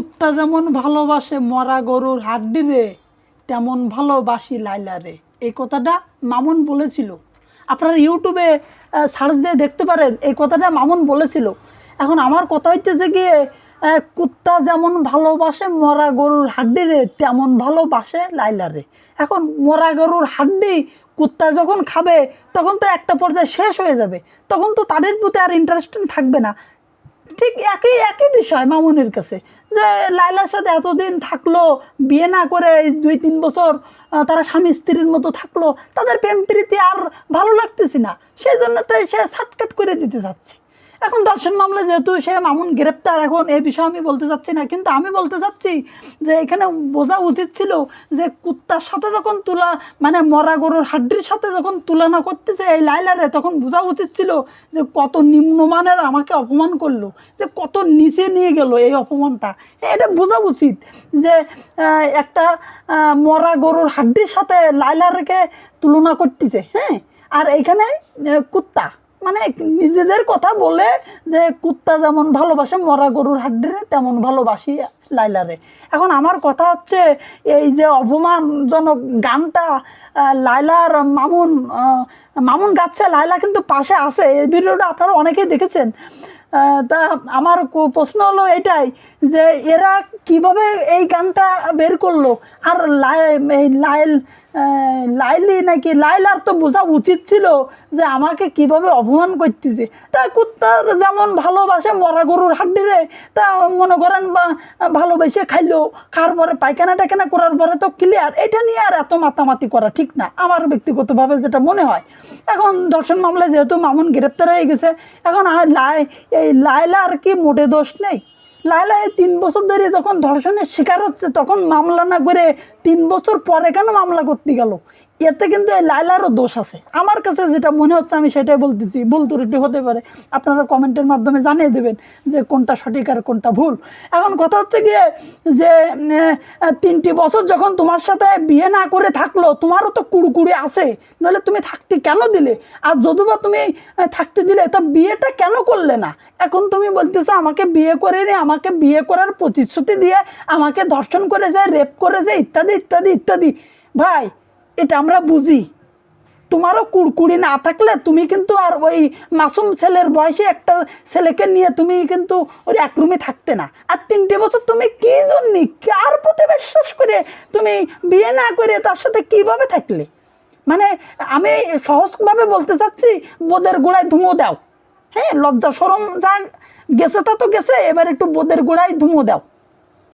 কুত্তা যেমন ভালোবাসে মরা গরুর হাড্ডি রে, তেমন ভালোবাসি লাইলা রে। এই কথাটা মামুন বলেছিল। আপনারা ইউটিউবে সার্চ দিয়ে দেখতে পারেন, এই কথাটা মামুন বলেছিল। এখন আমার কথা হইতেছে গিয়ে কুত্তা যেমন ভালোবাসে মরা গরুর হাড্ডি রে, তেমন ভালোবাসে লাইলা রে। এখন মরা গরুর হাড্ডি কুত্তা যখন খাবে, তখন তো একটা পর্যায়ে শেষ হয়ে যাবে। তখন তো তাদের প্রতি আর ইন্টারেস্টিং থাকবে না। ঠিক একই একই বিষয় মামুনের কাছে। যে লাইলার সাথে এতদিন থাকল, বিয়ে না করে দুই, তিন বছর তারা স্বামী স্ত্রীর মতো থাকল, তাদের প্রেম প্রীতি আর ভালো লাগতেছে না। সেই জন্য তো সে সাটকাট করে দিতে চাচ্ছে। এখন দর্শন মামলা যেহেতু সে মামুন গ্রেপ্তার এখন এই বিষয়ে আমি বলতে চাচ্ছি না কিন্তু আমি বলতে চাচ্ছি যে এখানে বোঝা উচিত ছিল যে কুত্তার সাথে যখন তুলা মানে মরা গরুর হাড্ডির সাথে যখন তুলনা করতেছে এই লাইলারে তখন বোঝা উচিত ছিল যে কত নিম্নমানের আমাকে অপমান করল যে কত নিচে নিয়ে গেল এই অপমানটা। এটা বোঝা উচিত যে একটা মরা গরুর হাড্ডির সাথে লাইলারকে তুলনা করতেছে হ্যাঁ? আর এইখানে আহ, কুত্তা। মানে নিজেদের কথা বলে যে কুত্তা যেমন ভালোবাসে, মরা গরুর হাড্ডিরে তেমন ভালোবাসি লাইলারে। এখন আমার কথা হচ্ছে এই যে অপমানজনক গানটা লাইলার মামুন মামুন গাচ্ছে, লাইলা কিন্তু পাশে আছে। এই ভিডিওটা আপনারা অনেকেই দেখেছেন। তা আমার প্রশ্ন হলো এটাই যে এরা কীভাবে এই গানটা বের করল? আর লাই লাইল লাইলি নাকি? লাইলার তো বোঝা উচিত ছিল যে আমাকে কীভাবে অপমান করতেছে। তা কুত্তার যেমন ভালোবাসে মরা গরুর হাড্ডিরে তা মনে করেন বা ভালোবেসে খাইলো, খাওয়ার পরে পায়খানা টাইখানা করার পরে তো ক্লিয়ার এটা নিয়ে আর এত মাতামাতি করা ঠিক না, আমার ব্যক্তিগতভাবে যেটা মনে হয়। এখন দর্শন মামলায় যেহেতু মামুন গ্রেপ্তার হয়ে গেছে, এখন লাই, এই লাইলার কি মোটে দোষ নেই? এই তিন বছর ধরে যখন ধর্ষণের শিকার হচ্ছে, তখন মামলা না করে তিন বছর পরে কেন মামলা করতে গেল? এতে কিন্তু এই লাইলারও দোষ আছে। আমার কাছে যেটা মনে হচ্ছে, আমি সেটাই বলতেছি। ভুল ত্রুটি হতে পারে। আপনারা কমেন্টের মাধ্যমে জানিয়ে দেবেন যে কোনটা সঠিক আর কোনটা ভুল। এখন কথা হচ্ছে গিয়ে যে তিনটি বছর যখন তোমার সাথে বিয়ে না করে থাকল, তোমারও তো কুড়কুড়ি আছে। নাহলে তুমি থাকতে কেন দিলে? আর যদিবা তুমি থাকতে দিলে, তা বিয়েটা কেন করলে না? এখন তুমি বলতেছো, আমাকে বিয়ে করে নি, আমাকে বিয়ে করার প্রতিশ্রুতি দিয়ে আমাকে ধর্ষণ করে যায় রেপ করে যায় ইত্যাদি ইত্যাদি ইত্যাদি। ভাই এটা আমরা বুঝি। তোমারও কুড়কুড়ি না থাকলে তুমি কিন্তু আর ওই মাসুম ছেলের বয়সে একটা ছেলেকে নিয়ে তুমি কিন্তু ওই এক রুমে থাকতে না। আর তিনটে বছর তুমি কী জন্য, কার প্রতি বিশ্বাস করে তুমি বিয়ে না করে তার সাথে কীভাবে থাকলে? মানে আমি সহজভাবে বলতে চাচ্ছি, বোদের গোড়ায় ধুমো দাও। হ্যাঁ লজ্জা সরম যা গেছে তা তো গেছে, এবার একটু বোদের গোড়ায় ধুমো দাও।